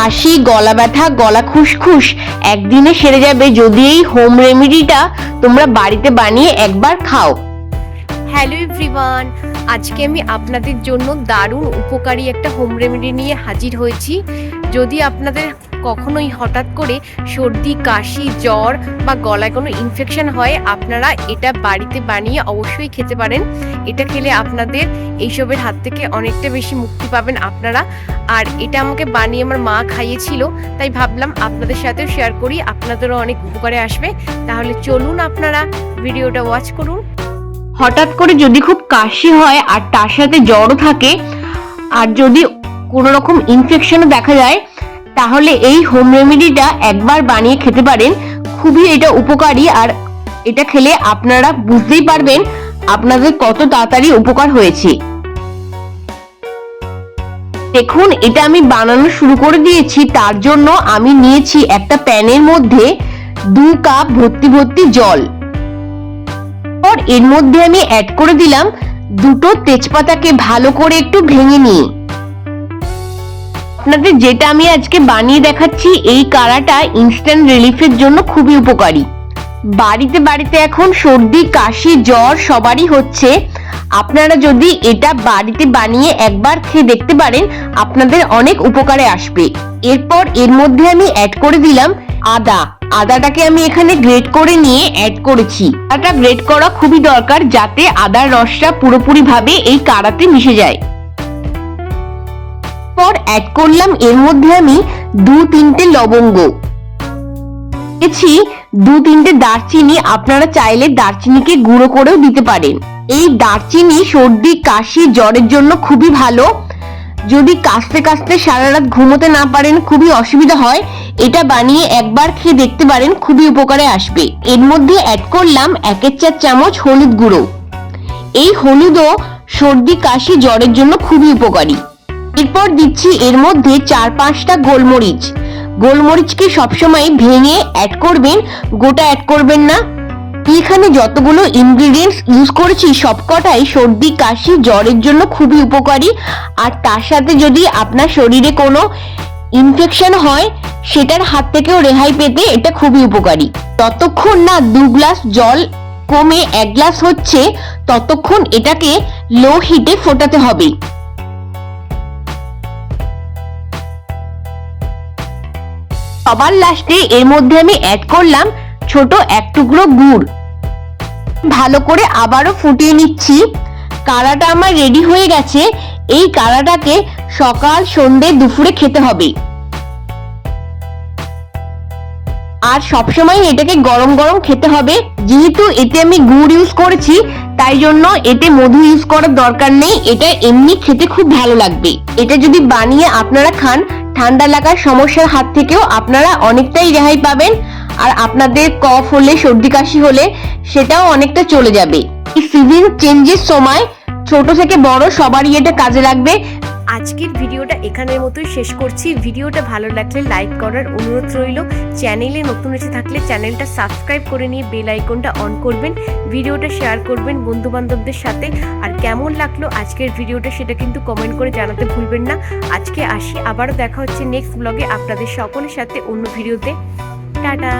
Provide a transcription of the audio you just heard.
কাশি, গলা ব্যথা, গলা খুসখুস। একদিনে সেরে যাবে, যদি এই হোম রেমেডিটা তোমরা বাড়িতে বানিয়ে একবার খাও। হ্যালো এভরিওয়ান আজকে আমি আপনাদের জন্য দারুণ উপকারী একটা হোম রেমেডি নিয়ে হাজির হয়েছি। যদি আপনাদের কখনোই হঠাৎ করে সর্দি, কাশি, জ্বর বা গলায় কোনো ইনফেকশন হয়, আপনারা এটা বাড়িতে বানিয়ে অবশ্যই খেতে পারেন। এটা খেলে আপনাদের এইসবের হাত থেকে অনেকটা বেশি মুক্তি পাবেন আপনারা। আর এটা আমাকে বানিয়ে আমার মা খাইয়েছিল, তাই ভাবলাম আপনাদের সাথেও শেয়ার করি, আপনাদেরও অনেক উপকারে আসবে। তাহলে চলুন আপনারা ভিডিওটা ওয়াচ করুন। হঠাৎ করে যদি খুব কাশি হয় আর তার সাথে জ্বরও থাকে, আর যদি কোনো রকম ইনফেকশনও দেখা যায় তাহলে এই হোম রেমেডিটা একবার বানিয়ে খেতে পারেন। খুবই এটা উপকারী আর এটা খেলে আপনারা বুঝতেই পারবেন আপনাদের কত তাড়াতাড়ি উপকার হয়েছে। দেখুন, এটা আমি বানানো শুরু করে দিয়েছি, তার জন্য আমি নিয়েছি একটা প্যানের মধ্যে দু কাপ ভর্তি ভর্তি জল। এর মধ্যে আমি অ্যাড করে দিলাম দুটো তেজপাতাকে ভালো করে একটু ভেঙে নিয়ে। আপনাদের যেটা আমি আজকে বানিয়ে দেখাচ্ছি, এই কাড়াটা ইনস্ট্যান্ট রিলিফের জন্য খুবই উপকারী। বাড়িতে বাড়িতে এখন সর্দি, কাশি, জ্বর সবারই হচ্ছে। আপনারা যদি এটা বাড়িতে বানিয়ে একবার খেয়ে দেখতে পারেন, আপনাদের অনেক উপকারে আসবে। এরপর এর মধ্যে আমি অ্যাড করে দিলাম আদা। আদাটাকে আমি এখানে গ্রেট করে নিয়ে অ্যাড করেছি। আদাটা গ্রেট করা খুবই দরকার যাতে আদার রসটা পুরোপুরি ভাবে এই কাড়াতে মিশে যায়। পর অ্যাড করলাম, এর মধ্যে আমি দু তিনটে লবঙ্গ। দিয়েছি দু তিনটে দারচিনি, আপনারা চাইলে দারচিনিকে গুঁড়ো করেও দিতে পারেন। এই দারচিনি, সর্দি, কাশি, জ্বরের জন্য খুবই ভালো। যদি কাশতে কাশতে সারা রাত ঘুমোতে না পারেন, খুবই অসুবিধা হয়। এটা বানিয়ে একবার খেয়ে দেখতে পারেন, খুবই উপকারে আসবে। এর মধ্যে অ্যাড করলাম একের চার চামচ হলুদ গুঁড়ো। এই হলুদও সর্দি, কাশি, জ্বরের জন্য খুবই উপকারী। এরপর দিচ্ছি এর মধ্যে চার পাঁচটা গোলমরিচ। গোলমরিচকে সবসময় ভেঙে অ্যাড করবেন, গোটা অ্যাড করবেন না। এখানে যতগুলো ইনগ্রিডিয়েন্টস ইউজ করেছি, সবকটাই সর্দি, কাশি, জ্বরের জন্য খুবই উপকারী। আর তার সাথে যদি আপনার শরীরে কোনো ইনফেকশন হয়, সেটার হাত থেকেও রেহাই পেতে এটা খুবই উপকারী। ততক্ষণ না দু গ্লাস জল কমে এক গ্লাস হচ্ছে, ততক্ষণ এটাকে লো হিটে ফোটাতে হবে। সবার লাস্টে এর মধ্যে আমি অ্যাড করলাম ছোট এক টুকরো গুড়। ভালো করে আবারও ফুটিয়ে নিচ্ছি। কাড়াটা আমার রেডি হয়ে গেছে। এই কাড়াটাকে সকাল সন্ধে দুপুরে খেতে হবে। আর সবসময় এটাকে গরম গরম খেতে হবে। যেহেতু এতে আমি গুড় ইউজ করেছি, তাই জন্য এতে মধু ইউজ করার দরকার নেই। এটা এমনি খেতে খুব ভালো লাগবে। এটা যদি বানিয়ে আপনারা খান ঠান্ডা লাগার সমস্যার হাত থেকেও আপনারা অনেকটাই রেহাই পাবেন। আর আপনাদের কফ হলে, সর্দি কাশি হলে সেটাও অনেকটা চলে যাবে। এই সিজন চেঞ্জের সময় ছোট থেকে বড় সবারই এটা কাজে লাগবে। আজকের ভিডিওটা এখানের মতোই শেষ করছি। ভিডিওটা ভালো লাগলে লাইক করার অনুরোধ রইল। চ্যানেলে নতুন এসে থাকলে চ্যানেলটা সাবস্ক্রাইব করে নিয়ে বেল আইকনটা অন করবেন, ভিডিওটা শেয়ার করবেন বন্ধু বান্ধবদের সাথে। আর কেমন লাগল আজকের ভিডিওটা সেটা কিন্তু কমেন্ট করে জানাতে ভুলবেন না। আজকে আসি, আবারও দেখা হচ্ছে নেক্সট ব্লগে। আপনাদের সকলের সাথে অন্য ভিডিওতে। টাটা!